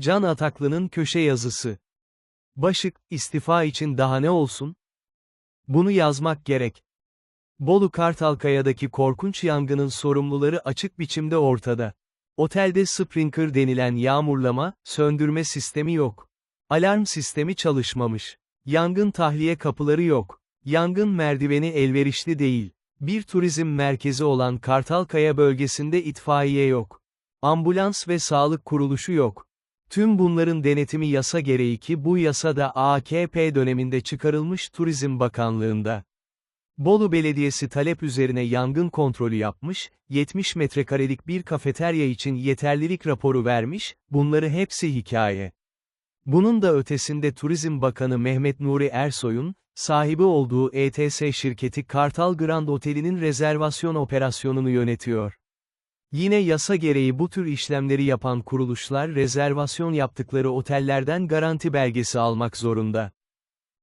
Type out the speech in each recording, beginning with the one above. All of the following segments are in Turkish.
Can Ataklı'nın köşe yazısı. Başık, istifa için daha ne olsun? Bunu yazmak gerek. Bolu Kartalkaya'daki korkunç yangının sorumluları açık biçimde ortada. Otelde sprinkler denilen yağmurlama, söndürme sistemi yok. Alarm sistemi çalışmamış. Yangın tahliye kapıları yok. Yangın merdiveni elverişli değil. Bir turizm merkezi olan Kartalkaya bölgesinde itfaiye yok. Ambulans ve sağlık kuruluşu yok. Tüm bunların denetimi yasa gereği ki bu yasa da AKP döneminde çıkarılmış Turizm Bakanlığında. Bolu Belediyesi talep üzerine yangın kontrolü yapmış, 70 metrekarelik bir kafeterya için yeterlilik raporu vermiş, bunları hepsi hikaye. Bunun da ötesinde Turizm Bakanı Mehmet Nuri Ersoy'un, sahibi olduğu ETS şirketi Kartal Grand Oteli'nin rezervasyon operasyonunu yönetiyor. Yine yasa gereği bu tür işlemleri yapan kuruluşlar rezervasyon yaptıkları otellerden garanti belgesi almak zorunda.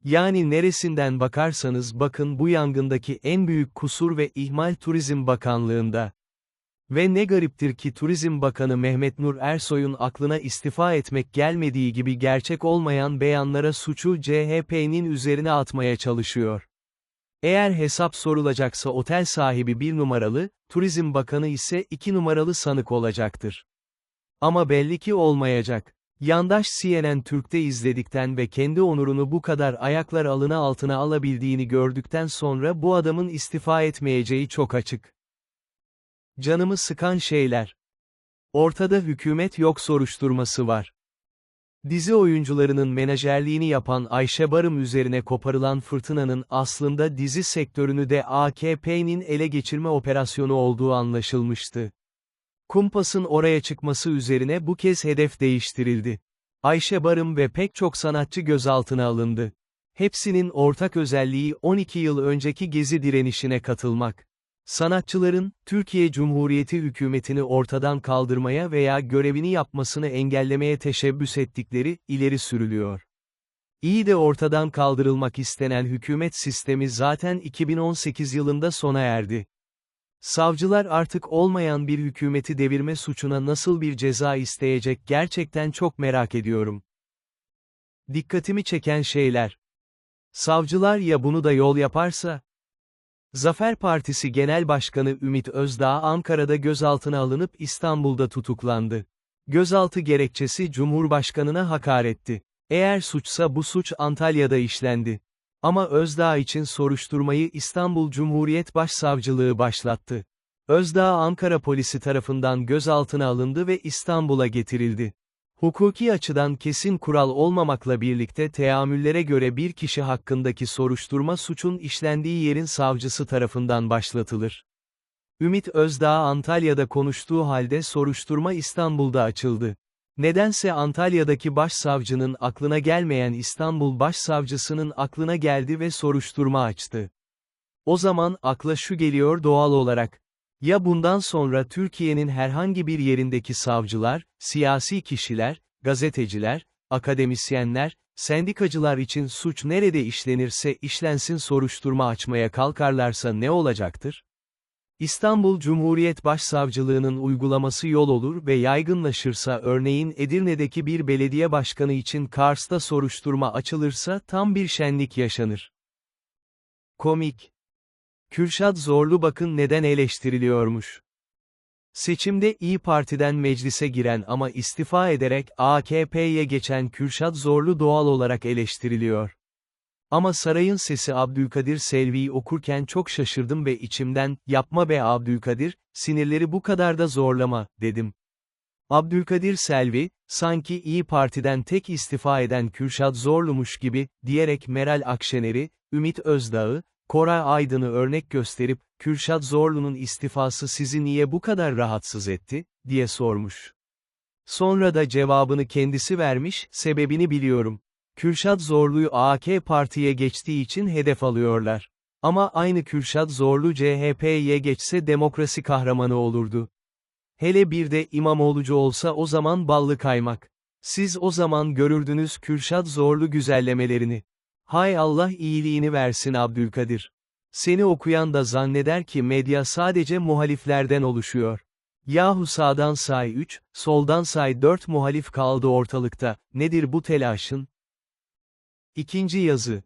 Yani neresinden bakarsanız bakın bu yangındaki en büyük kusur ve ihmal Turizm Bakanlığında. Ve ne gariptir ki Turizm Bakanı Mehmet Nur Ersoy'un aklına istifa etmek gelmediği gibi gerçek olmayan beyanlara suçu CHP'nin üzerine atmaya çalışıyor. Eğer hesap sorulacaksa otel sahibi bir numaralı, Turizm Bakanı ise iki numaralı sanık olacaktır. Ama belli ki olmayacak. Yandaş CNN Türk'te izledikten ve kendi onurunu bu kadar ayaklar alına altına alabildiğini gördükten sonra bu adamın istifa etmeyeceği çok açık. Canımı sıkan şeyler. Ortada hükümet yok soruşturması var. Dizi oyuncularının menajerliğini yapan Ayşe Barım üzerine koparılan fırtınanın aslında dizi sektörünü de AKP'nin ele geçirme operasyonu olduğu anlaşılmıştı. Kumpas'ın oraya çıkması üzerine bu kez hedef değiştirildi. Ayşe Barım ve pek çok sanatçı gözaltına alındı. Hepsinin ortak özelliği 12 yıl önceki gezi direnişine katılmak. Sanatçıların, Türkiye Cumhuriyeti hükümetini ortadan kaldırmaya veya görevini yapmasını engellemeye teşebbüs ettikleri, ileri sürülüyor. İyi de ortadan kaldırılmak istenen hükümet sistemi zaten 2018 yılında sona erdi. Savcılar artık olmayan bir hükümeti devirme suçuna nasıl bir ceza isteyecek gerçekten çok merak ediyorum. Dikkatimi çeken şeyler. Savcılar ya bunu da yol yaparsa, Zafer Partisi Genel Başkanı Ümit Özdağ Ankara'da gözaltına alınıp İstanbul'da tutuklandı. Gözaltı gerekçesi Cumhurbaşkanına hakaretti. Eğer suçsa bu suç Antalya'da işlendi. Ama Özdağ için soruşturmayı İstanbul Cumhuriyet Başsavcılığı başlattı. Özdağ Ankara polisi tarafından gözaltına alındı ve İstanbul'a getirildi. Hukuki açıdan kesin kural olmamakla birlikte teamüllere göre bir kişi hakkındaki soruşturma suçun işlendiği yerin savcısı tarafından başlatılır. Ümit Özdağ Antalya'da konuştuğu halde soruşturma İstanbul'da açıldı. Nedense Antalya'daki başsavcının aklına gelmeyen İstanbul başsavcısının aklına geldi ve soruşturma açtı. O zaman akla şu geliyor doğal olarak. Ya bundan sonra Türkiye'nin herhangi bir yerindeki savcılar, siyasi kişiler, gazeteciler, akademisyenler, sendikacılar için suç nerede işlenirse işlensin soruşturma açmaya kalkarlarsa ne olacaktır? İstanbul Cumhuriyet Başsavcılığının uygulaması yol olur ve yaygınlaşırsa örneğin Edirne'deki bir belediye başkanı için Kars'ta soruşturma açılırsa tam bir şenlik yaşanır. Komik. Kürşat Zorlu bakın neden eleştiriliyormuş. Seçimde İyi Parti'den meclise giren ama istifa ederek AKP'ye geçen Kürşat Zorlu doğal olarak eleştiriliyor. Ama Sarayın Sesi Abdülkadir Selvi'yi okurken çok şaşırdım ve içimden, yapma be Abdülkadir, sinirleri bu kadar da zorlama, dedim. Abdülkadir Selvi, sanki İyi Parti'den tek istifa eden Kürşat Zorlu'muş gibi, diyerek Meral Akşener'i, Ümit Özdağ'ı, Koray Aydın'ı örnek gösterip, Kürşat Zorlu'nun istifası sizi niye bu kadar rahatsız etti, diye sormuş. Sonra da cevabını kendisi vermiş, sebebini biliyorum. Kürşat Zorlu'yu AK Parti'ye geçtiği için hedef alıyorlar. Ama aynı Kürşat Zorlu CHP'ye geçse demokrasi kahramanı olurdu. Hele bir de İmamoğlu'cu olsa o zaman ballı kaymak. Siz o zaman görürdünüz Kürşat Zorlu güzellemelerini. Hay Allah iyiliğini versin Abdülkadir. Seni okuyan da zanneder ki medya sadece muhaliflerden oluşuyor. Yahu sağdan say 3, soldan say 4 muhalif kaldı ortalıkta, nedir bu telaşın? İkinci yazı.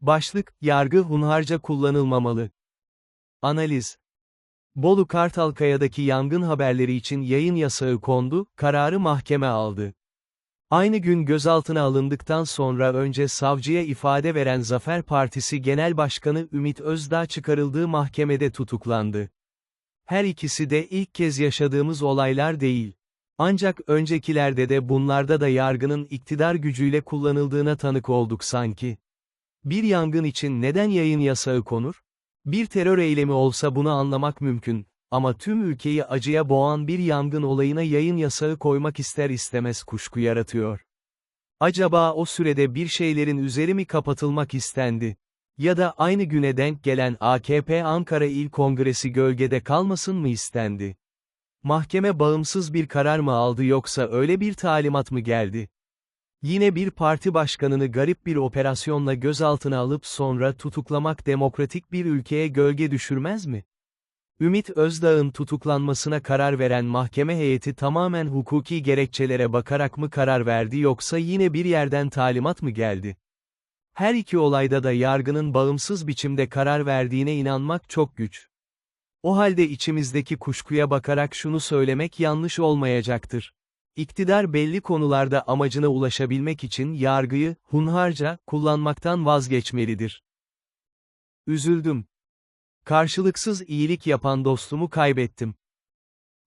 Başlık, yargı hunharca kullanılmamalı. Analiz. Bolu Kartalkaya'daki yangın haberleri için yayın yasağı kondu, kararı mahkeme aldı. Aynı gün gözaltına alındıktan sonra önce savcıya ifade veren Zafer Partisi Genel Başkanı Ümit Özdağ çıkarıldığı mahkemede tutuklandı. Her ikisi de ilk kez yaşadığımız olaylar değil. Ancak öncekilerde de bunlarda da yargının iktidar gücüyle kullanıldığına tanık olduk sanki. Bir yangın için neden yayın yasağı konur? Bir terör eylemi olsa bunu anlamak mümkün, ama tüm ülkeyi acıya boğan bir yangın olayına yayın yasağı koymak ister istemez kuşku yaratıyor. Acaba o sürede bir şeylerin üzeri mi kapatılmak istendi? Ya da aynı güne denk gelen AKP Ankara İl Kongresi gölgede kalmasın mı istendi? Mahkeme bağımsız bir karar mı aldı yoksa öyle bir talimat mı geldi? Yine bir parti başkanını garip bir operasyonla gözaltına alıp sonra tutuklamak demokratik bir ülkeye gölge düşürmez mi? Ümit Özdağ'ın tutuklanmasına karar veren mahkeme heyeti tamamen hukuki gerekçelere bakarak mı karar verdi yoksa yine bir yerden talimat mı geldi? Her iki olayda da yargının bağımsız biçimde karar verdiğine inanmak çok güç. O halde içimizdeki kuşkuya bakarak şunu söylemek yanlış olmayacaktır. İktidar belli konularda amacına ulaşabilmek için yargıyı, hunharca, kullanmaktan vazgeçmelidir. Üzüldüm. Karşılıksız iyilik yapan dostumu kaybettim.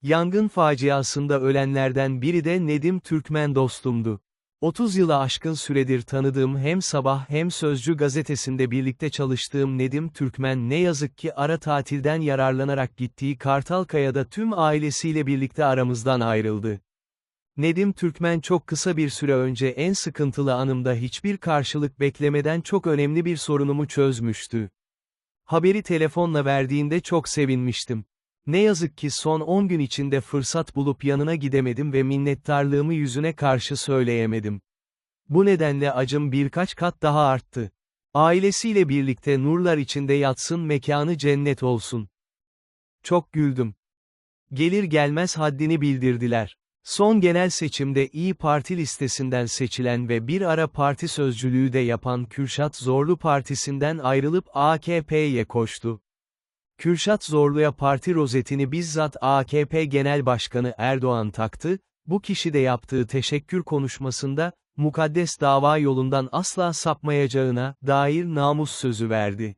Yangın faciasında ölenlerden biri de Nedim Türkmen dostumdu. 30 yıla aşkın süredir tanıdığım hem Sabah hem Sözcü gazetesinde birlikte çalıştığım Nedim Türkmen ne yazık ki ara tatilden yararlanarak gittiği Kartalkaya'da tüm ailesiyle birlikte aramızdan ayrıldı. Nedim Türkmen çok kısa bir süre önce en sıkıntılı anımda hiçbir karşılık beklemeden çok önemli bir sorunumu çözmüştü. Haberi telefonla verdiğinde çok sevinmiştim. Ne yazık ki son 10 gün içinde fırsat bulup yanına gidemedim ve minnettarlığımı yüzüne karşı söyleyemedim. Bu nedenle acım birkaç kat daha arttı. Ailesiyle birlikte nurlar içinde yatsın mekanı cennet olsun. Çok güldüm. Gelir gelmez haddini bildirdiler. Son genel seçimde İyi Parti listesinden seçilen ve bir ara parti sözcülüğü de yapan Kürşat Zorlu partisinden ayrılıp AKP'ye koştu. Kürşat Zorlu'ya parti rozetini bizzat AKP Genel Başkanı Erdoğan taktı, bu kişi de yaptığı teşekkür konuşmasında, mukaddes dava yolundan asla sapmayacağına dair namus sözü verdi.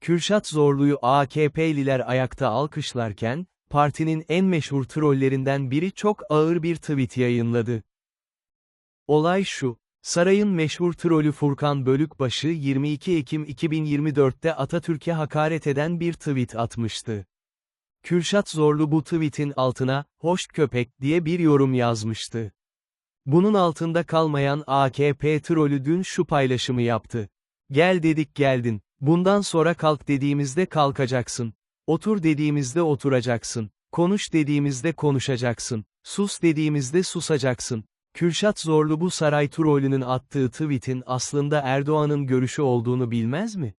Kürşat Zorlu'yu AKP'liler ayakta alkışlarken, partinin en meşhur trollerinden biri çok ağır bir tweet yayınladı. Olay şu, sarayın meşhur trolü Furkan Bölükbaşı 22 Ekim 2024'te Atatürk'e hakaret eden bir tweet atmıştı. Kürşat Zorlu bu tweetin altına, hoş köpek diye bir yorum yazmıştı. Bunun altında kalmayan AKP trolü dün şu paylaşımı yaptı. Gel dedik geldin, bundan sonra kalk dediğimizde kalkacaksın. Otur dediğimizde oturacaksın. Konuş dediğimizde konuşacaksın. Sus dediğimizde susacaksın. Kürşat Zorlu bu saray trolünün attığı tweetin aslında Erdoğan'ın görüşü olduğunu bilmez mi?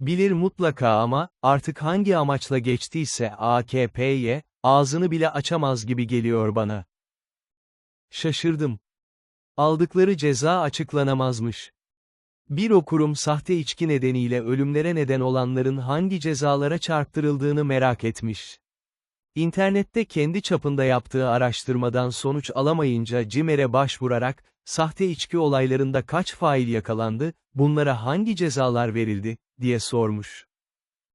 Bilir mutlaka ama, artık hangi amaçla geçtiyse AKP'ye, ağzını bile açamaz gibi geliyor bana. Şaşırdım. Aldıkları ceza açıklanamazmış. Bir okurum sahte içki nedeniyle ölümlere neden olanların hangi cezalara çarptırıldığını merak etmiş. İnternette kendi çapında yaptığı araştırmadan sonuç alamayınca CİMER'e başvurarak, sahte içki olaylarında kaç fail yakalandı, bunlara hangi cezalar verildi, diye sormuş.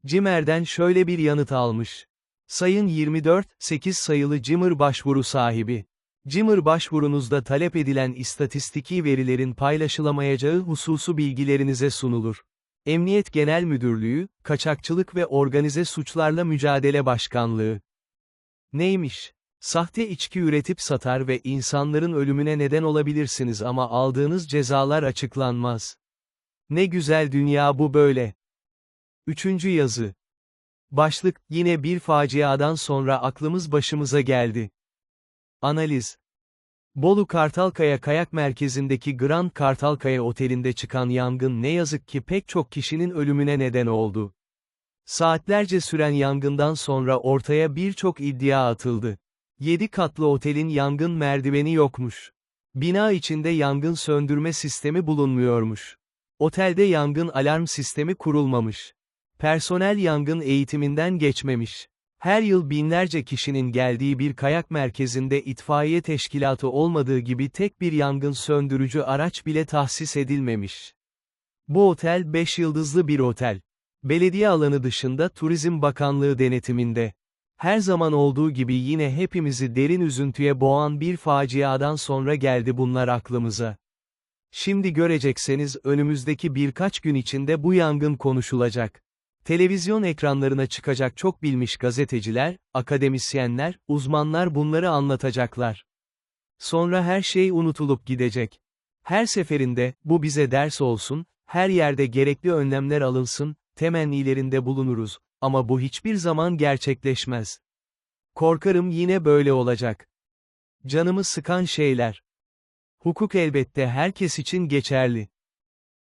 CİMER'den şöyle bir yanıt almış. Sayın 24, 8 sayılı CİMER başvuru sahibi. Cimr başvurunuzda talep edilen istatistiki verilerin paylaşılamayacağı hususu bilgilerinize sunulur. Emniyet Genel Müdürlüğü, Kaçakçılık ve Organize Suçlarla Mücadele Başkanlığı. Neymiş? Sahte içki üretip satar ve insanların ölümüne neden olabilirsiniz ama aldığınız cezalar açıklanmaz. Ne güzel dünya bu böyle. Üçüncü yazı. Başlık, yine bir faciadan sonra aklımız başımıza geldi. Analiz Bolu Kartalkaya Kayak Merkezi'ndeki Grand Kartalkaya Oteli'nde çıkan yangın ne yazık ki pek çok kişinin ölümüne neden oldu. Saatlerce süren yangından sonra ortaya birçok iddia atıldı. 7 katlı otelin yangın merdiveni yokmuş. Bina içinde yangın söndürme sistemi bulunmuyormuş. Otelde yangın alarm sistemi kurulmamış. Personel yangın eğitiminden geçmemiş. Her yıl binlerce kişinin geldiği bir kayak merkezinde itfaiye teşkilatı olmadığı gibi tek bir yangın söndürücü araç bile tahsis edilmemiş. Bu otel 5 yıldızlı bir otel. Belediye alanı dışında Turizm Bakanlığı denetiminde. Her zaman olduğu gibi yine hepimizi derin üzüntüye boğan bir faciadan sonra geldi bunlar aklımıza. Şimdi görecekseniz önümüzdeki birkaç gün içinde bu yangın konuşulacak. Televizyon ekranlarına çıkacak çok bilmiş gazeteciler, akademisyenler, uzmanlar bunları anlatacaklar. Sonra her şey unutulup gidecek. Her seferinde, bu bize ders olsun, her yerde gerekli önlemler alınsın, temennilerinde bulunuruz, ama bu hiçbir zaman gerçekleşmez. Korkarım yine böyle olacak. Canımı sıkan şeyler. Hukuk elbette herkes için geçerli.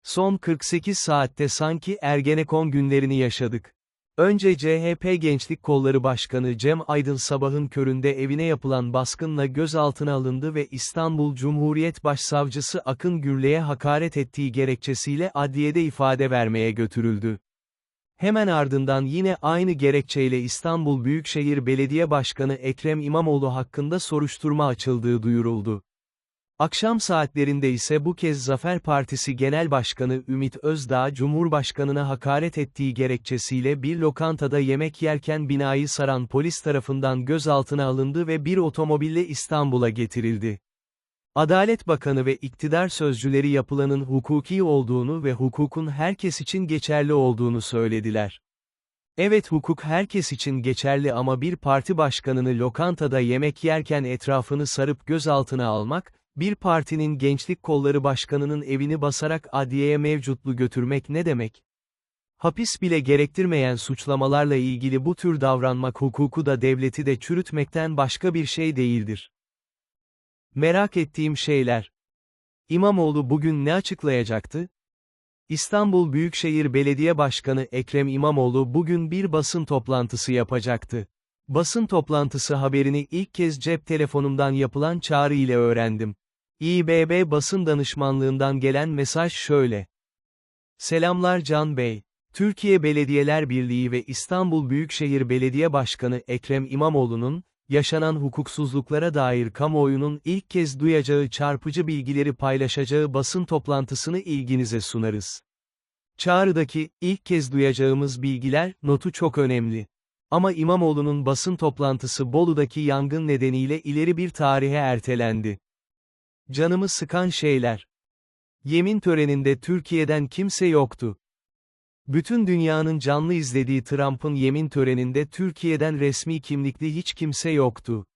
Son 48 saatte sanki Ergenekon günlerini yaşadık. Önce CHP Gençlik Kolları Başkanı Cem Aydın sabahın köründe evine yapılan baskınla gözaltına alındı ve İstanbul Cumhuriyet Başsavcısı Akın Gürle'ye hakaret ettiği gerekçesiyle adliyede ifade vermeye götürüldü. Hemen ardından yine aynı gerekçeyle İstanbul Büyükşehir Belediye Başkanı Ekrem İmamoğlu hakkında soruşturma açıldığı duyuruldu. Akşam saatlerinde ise bu kez Zafer Partisi Genel Başkanı Ümit Özdağ Cumhurbaşkanına hakaret ettiği gerekçesiyle bir lokantada yemek yerken binayı saran polis tarafından gözaltına alındı ve bir otomobille İstanbul'a getirildi. Adalet Bakanı ve iktidar sözcüleri yapılanın hukuki olduğunu ve hukukun herkes için geçerli olduğunu söylediler. Evet hukuk herkes için geçerli ama bir parti başkanını lokantada yemek yerken etrafını sarıp gözaltına almak, bir partinin gençlik kolları başkanının evini basarak adliyeye mevcutlu götürmek ne demek? Hapis bile gerektirmeyen suçlamalarla ilgili bu tür davranmak hukuku da devleti de çürütmekten başka bir şey değildir. Merak ettiğim şeyler. İmamoğlu bugün ne açıklayacaktı? İstanbul Büyükşehir Belediye Başkanı Ekrem İmamoğlu bugün bir basın toplantısı yapacaktı. Basın toplantısı haberini ilk kez cep telefonumdan yapılan çağrı ile öğrendim. İBB basın danışmanlığından gelen mesaj şöyle. Selamlar Can Bey. Türkiye Belediyeler Birliği ve İstanbul Büyükşehir Belediye Başkanı Ekrem İmamoğlu'nun, yaşanan hukuksuzluklara dair kamuoyunun ilk kez duyacağı çarpıcı bilgileri paylaşacağı basın toplantısını ilginize sunarız. Çağrıdaki, ilk kez duyacağımız bilgiler, notu çok önemli. Ama İmamoğlu'nun basın toplantısı Bolu'daki yangın nedeniyle ileri bir tarihe ertelendi. Canımı sıkan şeyler. Yemin töreninde Türkiye'den kimse yoktu. Bütün dünyanın canlı izlediği Trump'ın yemin töreninde Türkiye'den resmi kimlikli hiç kimse yoktu.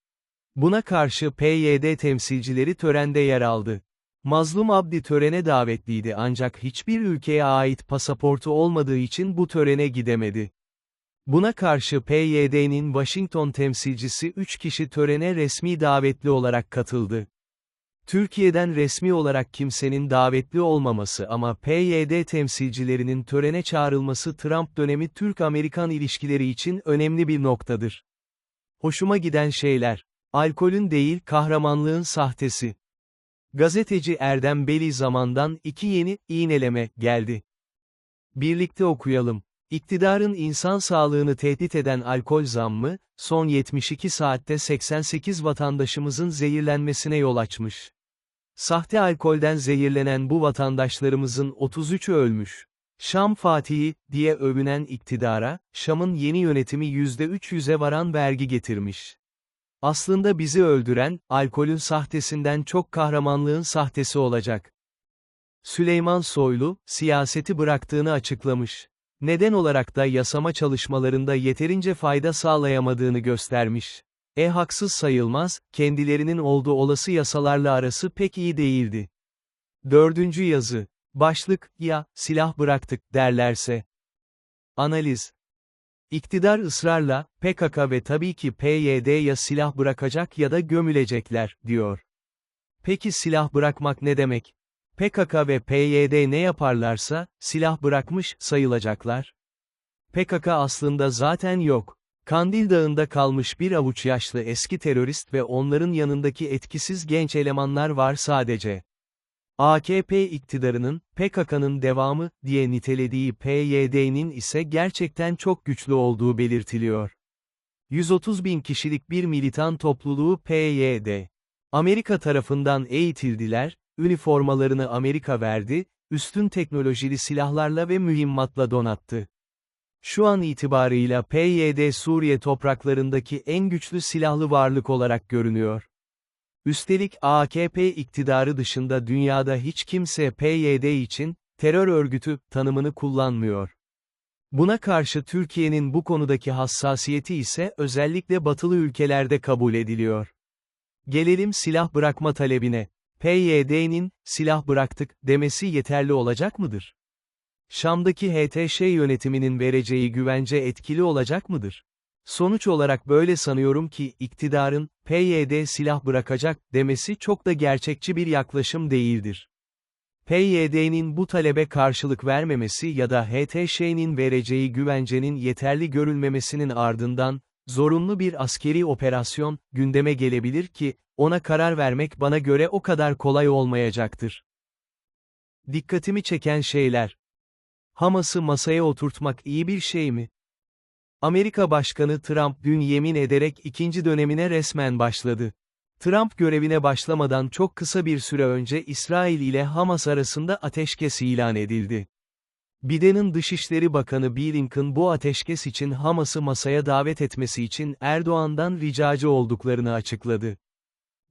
Buna karşı PYD temsilcileri törende yer aldı. Mazlum Abdi törene davetliydi ancak hiçbir ülkeye ait pasaportu olmadığı için bu törene gidemedi. Buna karşı PYD'nin Washington temsilcisi 3 kişi törene resmi davetli olarak katıldı. Türkiye'den resmi olarak kimsenin davetli olmaması ama PYD temsilcilerinin törene çağrılması Trump dönemi Türk-Amerikan ilişkileri için önemli bir noktadır. Hoşuma giden şeyler. Alkolün değil kahramanlığın sahtesi. Gazeteci Erdem Beli zamandan iki yeni iğneleme geldi. Birlikte okuyalım. İktidarın insan sağlığını tehdit eden alkol zammı, son 72 saatte 88 vatandaşımızın zehirlenmesine yol açmış. Sahte alkolden zehirlenen bu vatandaşlarımızın 33'ü ölmüş. Şam Fatihi, diye övünen iktidara, Şam'ın yeni yönetimi %300'e varan vergi getirmiş. Aslında bizi öldüren, alkolün sahtesinden çok kahramanlığın sahtesi olacak. Süleyman Soylu, siyaseti bıraktığını açıklamış. Neden olarak da yasama çalışmalarında yeterince fayda sağlayamadığını göstermiş. E haksız sayılmaz, kendilerinin olduğu olası yasalarla arası pek iyi değildi. Dördüncü yazı. Başlık, ya, silah bıraktık, derlerse. Analiz. İktidar ısrarla, PKK ve tabii ki PYD ya silah bırakacak ya da gömülecekler, diyor. Peki silah bırakmak ne demek? PKK ve PYD ne yaparlarsa, silah bırakmış sayılacaklar. PKK aslında zaten yok. Kandil Dağı'nda kalmış bir avuç yaşlı eski terörist ve onların yanındaki etkisiz genç elemanlar var sadece. AKP iktidarının, PKK'nın devamı, diye nitelediği PYD'nin ise gerçekten çok güçlü olduğu belirtiliyor. 130 bin kişilik bir militan topluluğu PYD. Amerika tarafından eğitildiler, üniformalarını Amerika verdi, üstün teknolojili silahlarla ve mühimmatla donattı. Şu an itibarıyla PYD Suriye topraklarındaki en güçlü silahlı varlık olarak görünüyor. Üstelik AKP iktidarı dışında dünyada hiç kimse PYD için, terör örgütü, tanımını kullanmıyor. Buna karşı Türkiye'nin bu konudaki hassasiyeti ise özellikle batılı ülkelerde kabul ediliyor. Gelelim silah bırakma talebine. PYD'nin, silah bıraktık, demesi yeterli olacak mıdır? Şam'daki HTŞ yönetiminin vereceği güvence etkili olacak mıdır? Sonuç olarak böyle sanıyorum ki, iktidarın, PYD silah bırakacak, demesi çok da gerçekçi bir yaklaşım değildir. PYD'nin bu talebe karşılık vermemesi ya da HTŞ'nin vereceği güvencenin yeterli görülmemesinin ardından, zorunlu bir askeri operasyon, gündeme gelebilir ki, ona karar vermek bana göre o kadar kolay olmayacaktır. Dikkatimi çeken şeyler. Hamas'ı masaya oturtmak iyi bir şey mi? Amerika Başkanı Trump dün yemin ederek ikinci dönemine resmen başladı. Trump görevine başlamadan çok kısa bir süre önce İsrail ile Hamas arasında ateşkes ilan edildi. Biden'in Dışişleri Bakanı Blinken bu ateşkes için Hamas'ı masaya davet etmesi için Erdoğan'dan ricacı olduklarını açıkladı.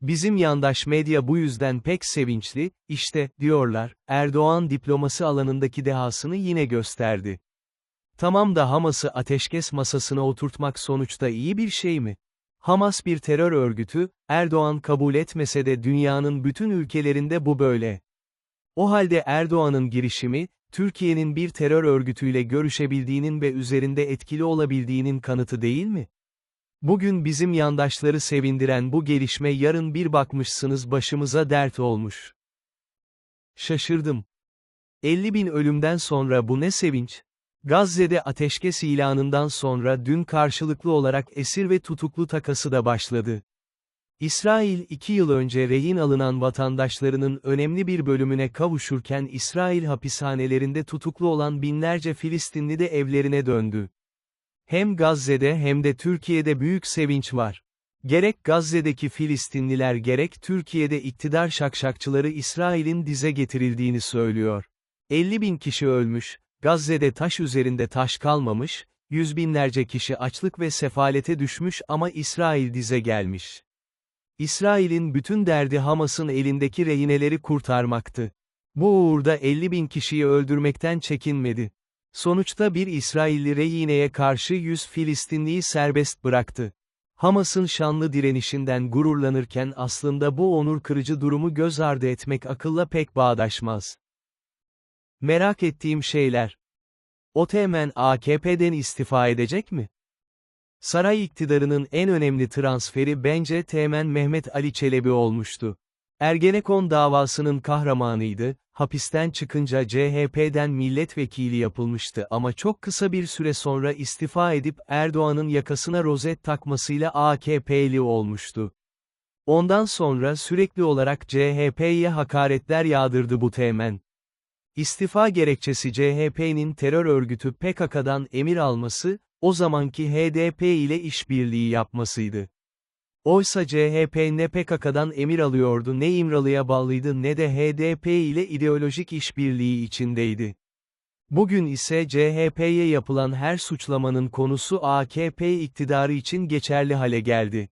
Bizim yandaş medya bu yüzden pek sevinçli, işte, diyorlar, Erdoğan diplomasi alanındaki dehasını yine gösterdi. Tamam da Hamas'ı ateşkes masasına oturtmak sonuçta iyi bir şey mi? Hamas bir terör örgütü, Erdoğan kabul etmese de dünyanın bütün ülkelerinde bu böyle. O halde Erdoğan'ın girişimi, Türkiye'nin bir terör örgütüyle görüşebildiğinin ve üzerinde etkili olabildiğinin kanıtı değil mi? Bugün bizim yandaşları sevindiren bu gelişme yarın bir bakmışsınız başımıza dert olmuş. Şaşırdım. 50 bin ölümden sonra bu ne sevinç? Gazze'de ateşkes ilanından sonra dün karşılıklı olarak esir ve tutuklu takası da başladı. İsrail iki yıl önce rehin alınan vatandaşlarının önemli bir bölümüne kavuşurken İsrail hapishanelerinde tutuklu olan binlerce Filistinli de evlerine döndü. Hem Gazze'de hem de Türkiye'de büyük sevinç var. Gerek Gazze'deki Filistinliler gerek Türkiye'de iktidar şakşakçıları İsrail'in dize getirildiğini söylüyor. 50 bin kişi ölmüş, Gazze'de taş üzerinde taş kalmamış, yüz binlerce kişi açlık ve sefalete düşmüş ama İsrail dize gelmiş. İsrail'in bütün derdi Hamas'ın elindeki rehineleri kurtarmaktı. Bu uğurda 50 bin kişiyi öldürmekten çekinmedi. Sonuçta bir İsrailli rehineye karşı 100 Filistinliyi serbest bıraktı. Hamas'ın şanlı direnişinden gururlanırken aslında bu onur kırıcı durumu göz ardı etmek akılla pek bağdaşmaz. Merak ettiğim şeyler. Otemen AKP'den istifa edecek mi? Saray iktidarının en önemli transferi bence Teğmen Mehmet Ali Çelebi olmuştu. Ergenekon davasının kahramanıydı, hapisten çıkınca CHP'den milletvekili yapılmıştı ama çok kısa bir süre sonra istifa edip Erdoğan'ın yakasına rozet takmasıyla AKP'li olmuştu. Ondan sonra sürekli olarak CHP'ye hakaretler yağdırdı bu teğmen. İstifa gerekçesi CHP'nin terör örgütü PKK'dan emir alması, o zamanki HDP ile işbirliği yapmasıydı. Oysa CHP ne PKK'dan emir alıyordu ne İmralı'ya bağlıydı ne de HDP ile ideolojik işbirliği içindeydi. Bugün ise CHP'ye yapılan her suçlamanın konusu AKP iktidarı için geçerli hale geldi.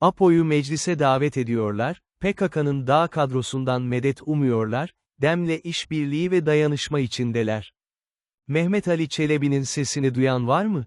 APO'yu meclise davet ediyorlar, PKK'nın dağ kadrosundan medet umuyorlar, demle işbirliği ve dayanışma içindeler. Mehmet Ali Çelebi'nin sesini duyan var mı?